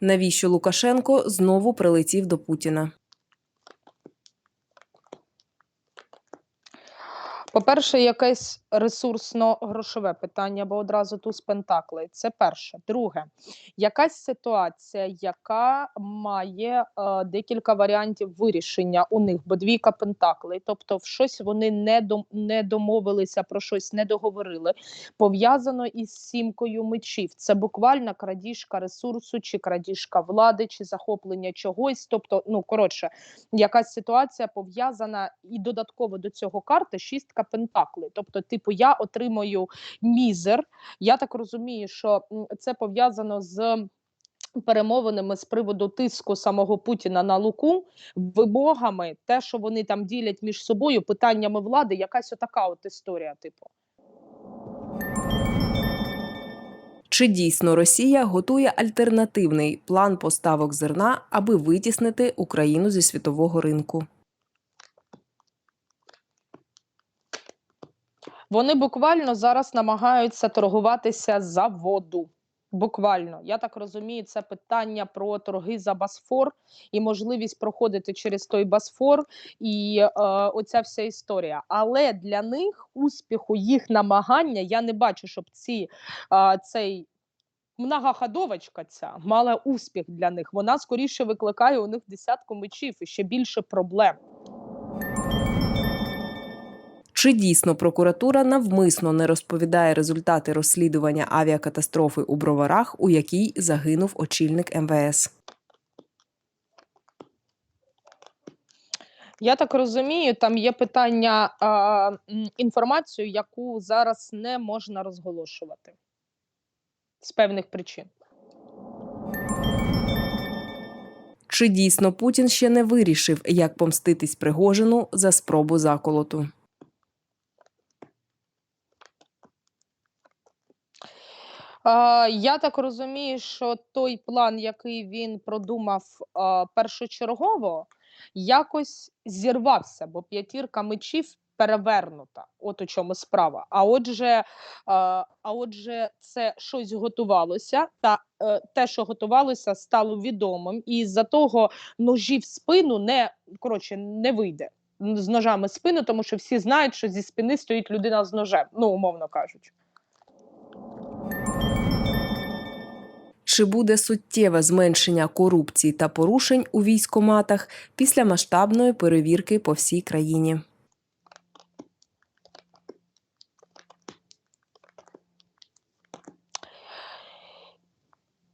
Навіщо Лукашенко знову прилетів до Путіна? По-перше, якесь ресурсно-грошове питання, бо одразу туз пентаклей. Це перше. Друге, якась ситуація, яка має е, декілька варіантів вирішення у них, бо двійка пентаклей, тобто в щось вони не, дом, не домовилися про щось, не договорили. Пов'язано із сімкою мечів. Це буквально крадіжка ресурсу, чи крадіжка влади, чи захоплення чогось. Тобто, ну коротше, якась ситуація пов'язана і додатково до цього карти шістка пентаклей. Тобто, типу, я отримую мізер. Я так розумію, що це пов'язано з. Перемовинами з приводу тиску самого Путіна на Луку, вимогами, те, що вони там ділять між собою, питаннями влади, якась отака от історія, типу. Чи дійсно Росія готує альтернативний план поставок зерна, аби витіснити Україну зі світового ринку? Вони буквально зараз намагаються торгуватися за воду. Буквально, я так розумію, це питання про торги за Босфор і можливість проходити через той Босфор, і е, оця вся історія. Але для них успіху їх намагання я не бачу, щоб ці е, цей. Многоходовочка ця мала успіх для них. Вона скоріше викликає у них десятку мечів і ще більше проблем. Чи дійсно прокуратура навмисно не розповідає результати розслідування авіакатастрофи у Броварах, у якій загинув очільник МВС? Я так розумію, там є питання а, інформацію, яку зараз не можна розголошувати з певних причин. Чи дійсно Путін ще не вирішив, як помститись Пригожину за спробу заколоту? Я так розумію, що той план, який він продумав першочергово, якось зірвався, бо п'ятірка мечів перевернута. От у чому справа. А отже, а, отже, це щось готувалося, та е, те, що готувалося, стало відомим, і з-за того ножі в спину не коротше не вийде. З ножами спину, тому що всі знають, що зі спини стоїть людина з ножем, ну умовно кажучи. Чи буде суттєве зменшення корупції та порушень у військоматах після масштабної перевірки по всій країні?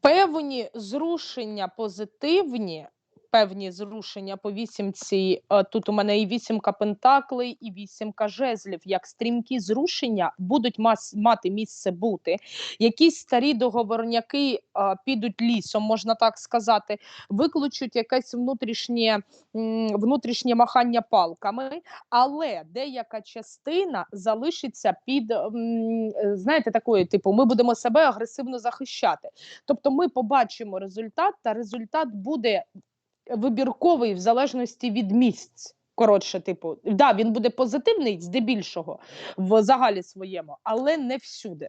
Певні зрушення позитивні, певні зрушення по вісімці. е, Тут у мене і вісімка пентаклей, і вісімка жезлів. Як стрімкі зрушення будуть мати місце бути. Якісь старі договорняки е, підуть лісом, можна так сказати, викличуть якесь внутрішнє, внутрішнє махання палками, але деяка частина залишиться під е, знаєте, такою, типу, ми будемо себе агресивно захищати. Тобто ми побачимо результат, та результат буде вибірковий в залежності від місць. Коротше, типу, да, він буде позитивний здебільшого в загалі своєму, але не всюди.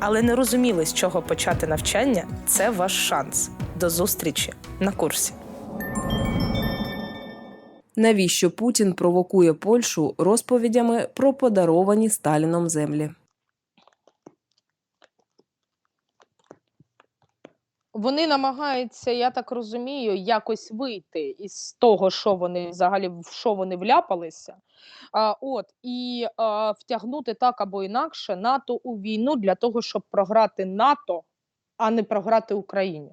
але не розуміли, з чого почати навчання, це ваш шанс. До зустрічі на курсі. Навіщо Путін провокує Польщу розповідями про подаровані Сталіном землі? Вони намагаються, я так розумію, якось вийти із того, що вони взагалі в що вони вляпалися. А, от і а, втягнути так або інакше НАТО у війну для того, щоб програти НАТО, а не програти Україні.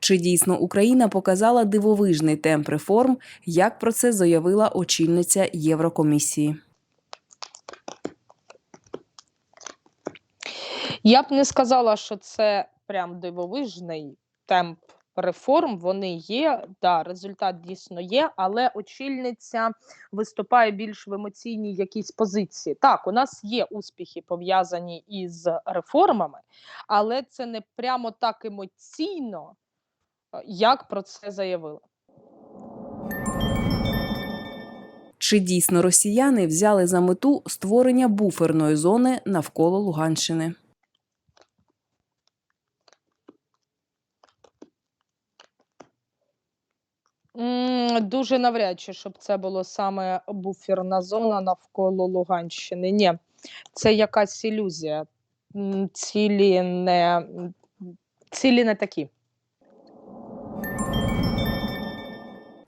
Чи дійсно Україна показала дивовижний темп реформ, як про це заявила очільниця Єврокомісії? Я б не сказала, що це прям дивовижний темп реформ. Вони є, да, результат дійсно є, але очільниця виступає більш в емоційній якійсь позиції. Так, у нас є успіхи пов'язані із реформами, але це не прямо так емоційно, е, як про це заявила. Чи дійсно росіяни взяли за мету створення буферної зони навколо Луганщини? Дуже навряд чи, щоб це було саме буферна зона навколо Луганщини. Ні, це якась ілюзія. М, Цілі не, цілі не такі.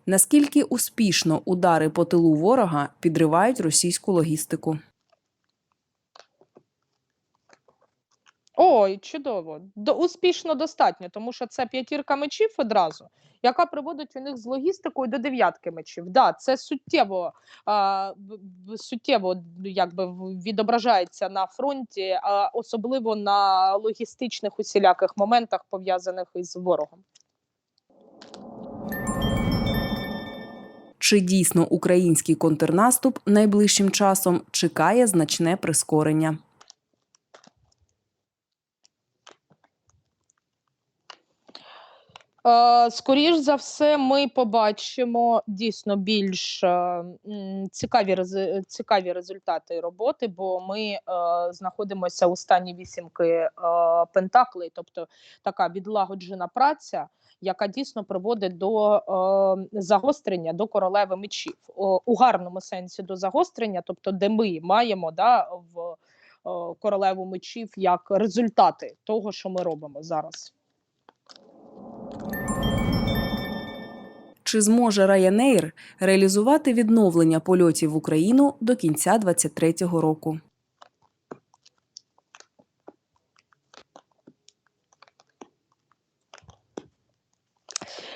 Наскільки успішно удари по тилу ворога підривають російську логістику? Ой, чудово. До, успішно достатньо, тому що це п'ятірка мечів одразу, яка приводить у них з логістикою до дев'ятки мечів. Да, це суттєво, а, суттєво якби, відображається на фронті, а, особливо на логістичних усіляких моментах, пов'язаних із ворогом. Чи дійсно український контрнаступ найближчим часом чекає значне прискорення? Скоріш за все, ми побачимо дійсно більш е, цікаві, цікаві результати роботи, бо ми е, знаходимося у стані вісімки е, пентаклей, тобто така відлагоджена праця, яка дійсно приводить до е, загострення до королеви мечів у гарному сенсі до загострення, тобто, де ми маємо да, в е, королеву мечів як результати того, що ми робимо зараз. Чи зможе Ryanair реалізувати відновлення польотів в Україну до кінця 2023 року?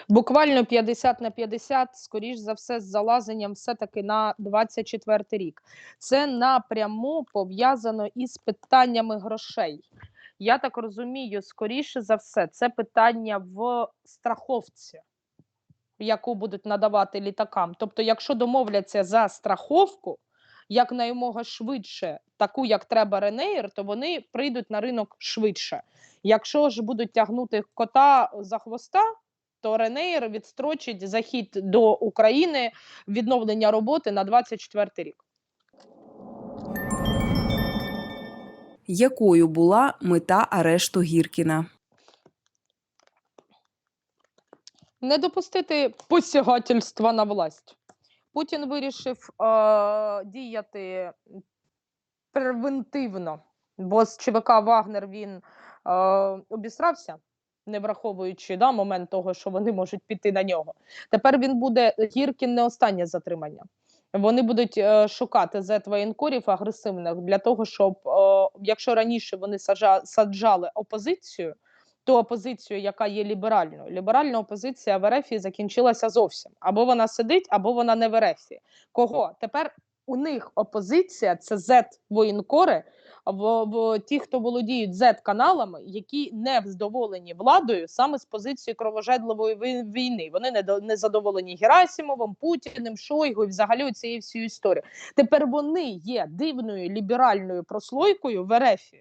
Буквально 50 на 50, скоріш за все, з залазенням все-таки на 24 рік. Це напряму пов'язано із питаннями грошей. Я так розумію, скоріше за все, це питання в страховці, яку будуть надавати літакам. Тобто, якщо домовляться за страховку, якнаймога швидше, таку, як треба Ренеєр, то вони прийдуть на ринок швидше. Якщо ж будуть тягнути кота за хвоста, то Ренеєр відстрочить захід до України відновлення роботи на 24 рік. Якою була мета арешту Гіркіна? Не допустити посягательства на власть. Путін вирішив е, діяти превентивно, бо з ЧВК Вагнер він е, обісрався, не враховуючи да, момент того, що вони можуть піти на нього. Тепер він буде Гіркін не останнє затримання. Вони будуть е, шукати зет воєнкорів агресивних для того, щоб е, якщо раніше вони саджа, саджали опозицію, ту опозицію, яка є ліберальною. Ліберальна опозиція в РФ закінчилася зовсім. Або вона сидить, або вона не в РФ. Кого? Тепер у них опозиція це Z-воєнкори, в, в ті, хто володіють Z-каналами, які не вздоволені владою саме з позиції кровожадливої вій- війни. Вони не, не задоволені Герасимовим, Путіним, Шойгу і взагалі цією всією історією. Тепер вони є дивною ліберальною прослойкою в РФ.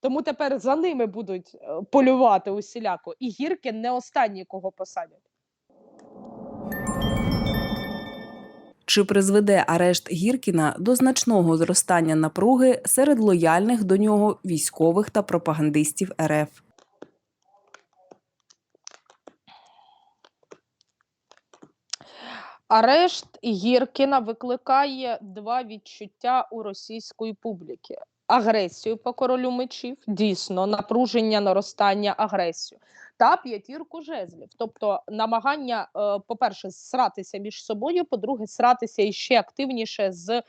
Тому тепер за ними будуть е, полювати усіляко. І Гіркін не останній, кого посадять. Чи призведе арешт Гіркіна до значного зростання напруги серед лояльних до нього військових та пропагандистів РФ? Арешт Гіркіна викликає два відчуття у російської публіки: агресію по королю мечів, дійсно, напруження, наростання агресію, та п'ятірку жезлів. Тобто намагання, е, по-перше, сратися між собою, по-друге, сратися іще активніше з е,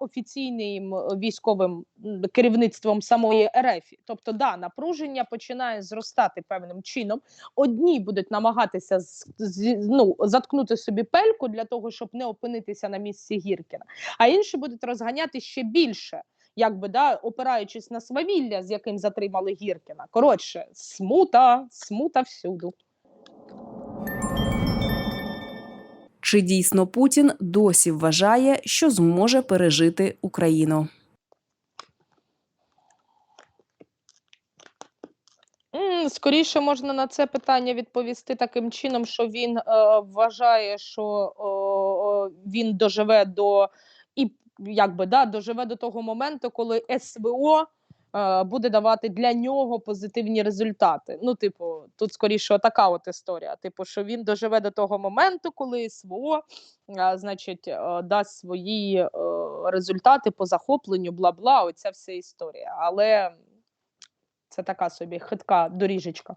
офіційним військовим керівництвом самої РФ. Тобто, да, напруження починає зростати певним чином одні будуть намагатися ну, заткнути собі пельку для того, щоб не опинитися на місці Гіркіна, а інші будуть розганяти ще більше якби да, опираючись на свавілля, з яким затримали Гіркіна. Коротше, смута, смута всюду. Чи дійсно Путін досі вважає, що зможе пережити Україну? Скоріше можна на це питання відповісти таким чином, що він е, вважає, що о, він доживе до якби да, доживе до того моменту, коли СВО е, буде давати для нього позитивні результати. Ну, типу, тут скоріше така от історія. Типу, що він доживе до того моменту, коли СВО, е, значить, е, дасть свої е, результати по захопленню, бла бла. Оця вся історія. Але це така собі хитка доріжечка.